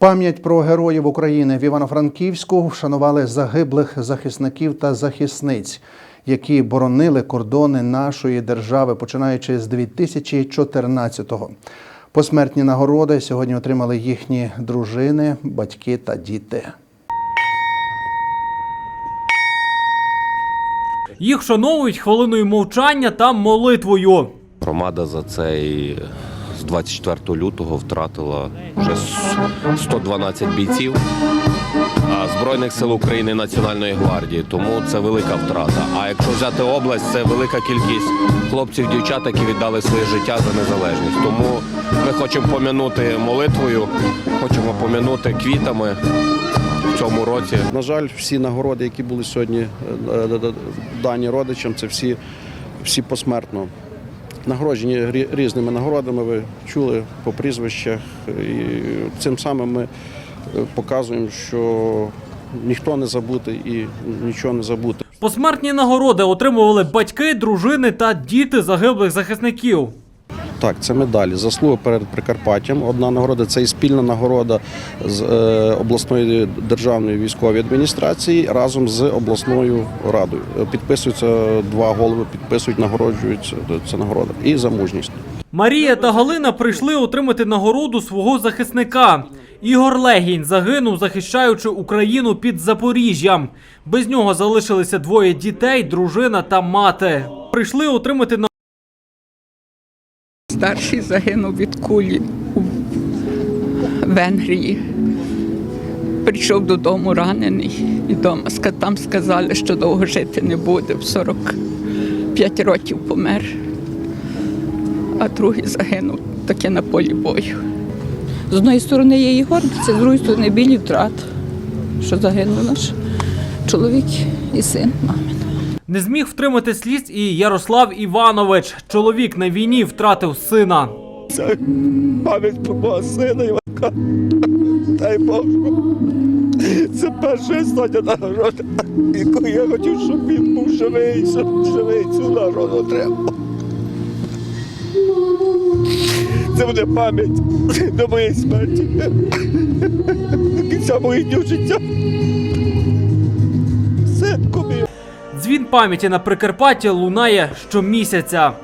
Пам'ять про героїв України в Івано-Франківську вшанували загиблих захисників та захисниць, які боронили кордони нашої держави, починаючи з 2014-го. Посмертні нагороди сьогодні отримали їхні дружини, батьки та діти. Їх вшановують хвилиною мовчання та молитвою. Громада за цей з 24 лютого втратила вже 112 бійців Збройних сил України Національної гвардії. Тому це велика втрата. А якщо взяти область, це велика кількість хлопців, дівчат, які віддали своє життя за незалежність. Тому ми хочемо пом'янути молитвою, хочемо пом'янути квітами цьому році. На жаль, всі нагороди, які були сьогодні е, е, е, дані родичам, це всі, всі посмертно. Нагороджені різними нагородами, ви чули по прізвищах. І цим самим ми е, показуємо, що ніхто не забути і нічого не забути. Посмертні нагороди отримували батьки, дружини та діти загиблих захисників. Так, це медалі. Заслуга перед Прикарпаттям. Одна нагорода це і спільна нагорода з е, обласної державної військової адміністрації разом з обласною радою. Е, Підписуються два голови, підписують, нагороджуються. Це нагорода. І за мужність. Марія та Галина прийшли отримати нагороду свого захисника. Ігор Легінь загинув, захищаючи Україну під Запоріжжям. Без нього залишилися двоє дітей, дружина та мати. Прийшли отримати на Старший загинув від кулі у Венгрії. Прийшов додому ранений і дома там сказали, що довго жити не буде. В 45 років помер, а другий загинув таки на полі бою. З одної сторони є її гордість, з другої сторони білі втрат, що загинув наш чоловік і син мамин. Не зміг втримати сліз і Ярослав Іванович. Чоловік на війні втратив сина. пам'ять про мого сина Іванка. Дай Бог. Це перша історія нагорода, яку я хотів, щоб він був живий, щоб живий цю нагороду отримав. Це буде пам'ять до моєї смерті. До кінця моїх днів життя. Дзвін пам'яті на Прикарпатті лунає щомісяця.